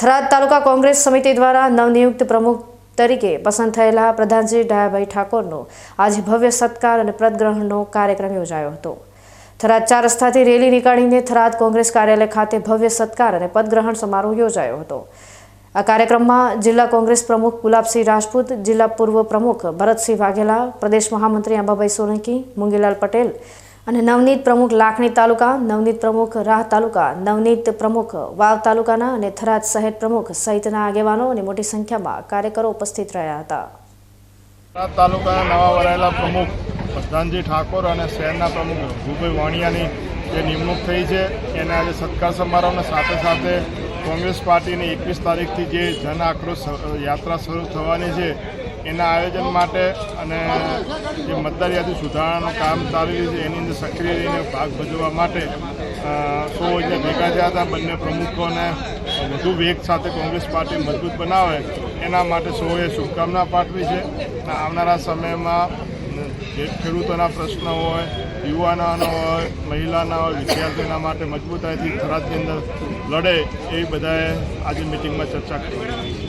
થરાદ તાલુકા કોંગ્રેસ સમિતિ દ્વારા નવનિયુક્ત પ્રમુખ તરીકે પસંદ થયેલા પ્રધાનજી ડાયાભાઈ ઠાકોરનો આજે ભવ્ય સત્કાર અને પદગ્રહણનો કાર્યક્રમ યોજાયો હતો. થરાદ ચાર રસ્તાથી રેલી નીકાળીને થરાદ કોંગ્રેસ કાર્યાલય ખાતે ભવ્ય સત્કાર અને પદગ્રહણ સમારોહ યોજાયો હતો. આ કાર્યક્રમમાં જિલ્લા કોંગ્રેસ પ્રમુખ ગુલાબસિંહ રાજપૂત, જિલ્લા પૂર્વ પ્રમુખ ભરતસિંહ વાઘેલા, પ્રદેશ મહામંત્રી અંબાભાઈ સોલંકી, મુંગીલાલ પટેલ અને નવનીત પ્રમુખ લાખણી તાલુકા, નવનીત પ્રમુખ રાહ તાલુકા, નવનીત પ્રમુખ વાવ તાલુકાના અને થરાદ શહેર પ્રમુખ સહિતના આગેવાનો અને મોટી સંખ્યામાં કાર્યકરો ઉપસ્થિત રહ્યા હતા. થરાદ તાલુકાના નવા વરાયેલા પ્રમુખ પ્રધાનજી ઠાકોર અને શહેરના પ્રમુખ ભૂભાઈ વાણિયાની જે નિમણૂક થઈ છે, એને આજે સત્કાર સમારોહની સાથે સાથે કોંગ્રેસ પાર્ટીની એકવીસ તારીખથી જે જન આક્રોશ યાત્રા શરૂ થવાની છે એના આયોજન માટે અને જે મતદાર યાદી સુધારણાનું કામ ચાલી રહ્યું છે, એની અંદર સક્રિય રહીને ભાગ ભજવવા માટે સો અહીંયા ભેગા થયા હતા, બંને પ્રમુખોને વધુ વેગ સાથે કોંગ્રેસ પાર્ટી મજબૂત બનાવે, એના માટે સૌએ શુભકામના પાઠવી છે. અને આવનારા સમયમાં જે ખેડૂતોના પ્રશ્નો હોય, યુવાનાનો હોય, મહિલાના હોય, વિદ્યાર્થીઓના માટે મજબૂતાઈથી થરાદની અંદર લડે, એ બધાએ આજે મિટિંગમાં ચર્ચા કરી.